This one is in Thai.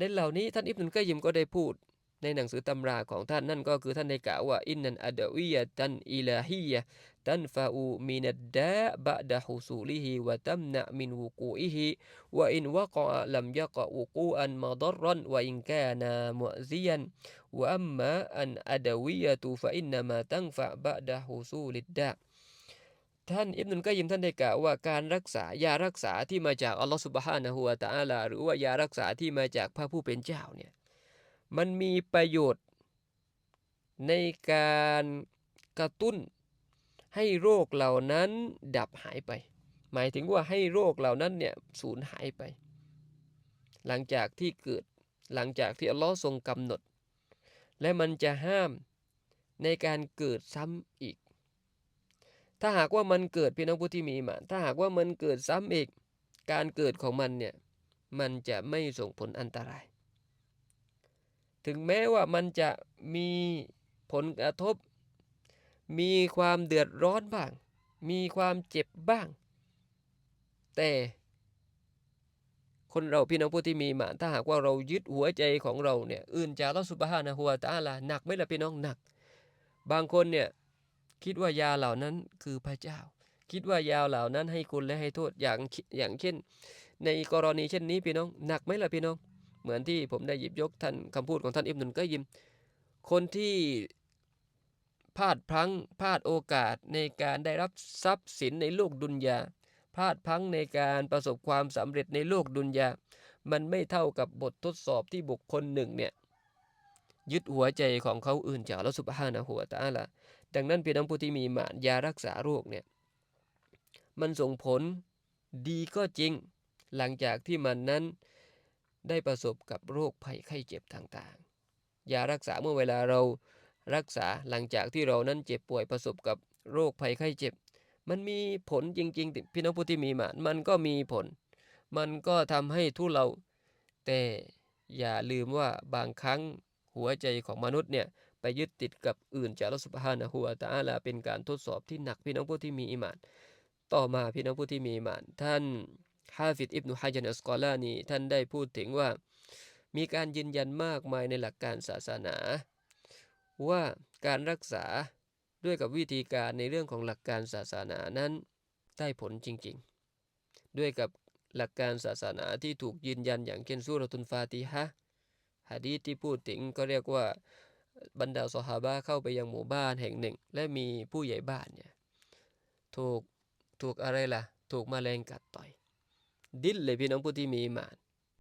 เด็นเหล่านี้ท่านอิบนุลกัยยิมก็ได้พูด ในหนังสือตำราของท่านนั่นก็คือท่านได้กล่าวว่าอินนันอัดวิยะตันอิลาฮียะตันฟาอูมินัดดาบะดะฮุซูลิฮิวะตัมนะมินวุกูอิฮิวะอินวะกะลัมยะกะวุกูอันมาดรันวะอินกานามุซิยันวะอัมมาอันอัดวิยะตุฟะอินนามาตังฟะบะดะฮุซูลิดดา ท่านอิบนุลกัยยิมท่านได้กล่าวว่าการรักษายารักษาที่มาจากอัลลอฮฺสุบฮานะฮูวะตาลาหรือว่ายารักษาที่มาจากพระผู้เป็นเจ้าเนี่ยมันมีประโยชน์ในการกระตุ้นให้โรคเหล่านั้นดับหายไป หมายถึงว่าให้โรคเหล่านั้นเนี่ยสูญหายไป หลังจากที่เกิดหลังจากที่อัลลอฮ์ทรงกำหนด และมันจะห้ามในการเกิดซ้ำอีก ถ้าหากว่ามันเกิดพี่น้องผู้ที่มีมาถ้าหากว่ามันเกิดซ้ำอีก การเกิดของมันเนี่ยมันจะไม่ส่งผลอันตราย ถึงแม้ว่ามันจะมีผลกระทบ มีความเดือดร้อนบ้าง มีความเจ็บบ้าง แต่คนเราพี่น้องผู้ที่มีมาถ้าหากว่าเรายึดหัวใจของเราเนี่ยอื่นจากลอสุบฮานะฮัวตาลาหนักไหมล่ะพี่น้องหนัก บางคนเนี่ย คิดว่ายาเหล่านั้นคือพระเจ้า คิดว่ายาเหล่านั้นให้คุณและให้โทษอย่างอย่างเช่น ในกรณีเช่นนี้พี่น้องหนักไหมล่ะพี่น้อง เหมือนที่ผมได้หยิบยกท่านคำพูดของท่านอิบนุลก็ยิม คนที่พลาดพลั้งพลาดโอกาสในการได้รับทรัพย์สินในโลกดุนยาพลาดพลั้งในการประสบความสำเร็จในโลกดุนยามันไม่เท่ากับบททดสอบที่บุคคลหนึ่งเนี่ย ยึดหัวใจของเขาอื่นจากละสุบฮานะหัวตาละดังนั้นพี่น้องผู้ที่มีหมานยารักษาโรคเนี่ยมันส่งผลดีก็จริง หลังจากที่มันนั้นได้ประสบกับโรคภัยไข้เจ็บต่างๆยารักษาเมื่อเวลาเรารักษาหลังจากที่เรานั้นเจ็บป่วยประสบกับโรคภัยไข้เจ็บ มันมีผลจริงๆพี่น้องผู้ที่มีมามันก็มีผล มันก็ทำให้ทุเราแต่อย่าลืมว่าบางครั้ง หัวใจของมนุษย์เนี่ยไปยึดติดกับอื่นจากลอสุภานะหัวตาลาเป็นการทดสอบที่หนักพี่น้องผู้ที่มีอิมาน ต่อมาพี่น้องผู้ที่มีอิมาน ท่านฮาฟิดอิบนุฮะจันอัสกอลานีท่านได้พูดถึงว่า มีการยืนยันมากมายในหลักการศาสนา ว่าการรักษาด้วยกับวิธีการในเรื่องของหลักการศาสนานั้นได้ผลจริงๆ ด้วยกับหลักการศาสนาที่ถูกยืนยันอย่างเช่นสุรตุนฟาติฮะ ฮะดีที่พูดถึงก็เรียกว่าบรรดาสหาบะเข้าไปยังหมู่บ้านแห่งหนึ่ง และมีผู้ใหญ่บ้านเนี่ยถูกถูกอะไรล่ะ ถูกมแมลงกัดต่อย ดิ้นเลยพี่น้องผู้ที่มีมาน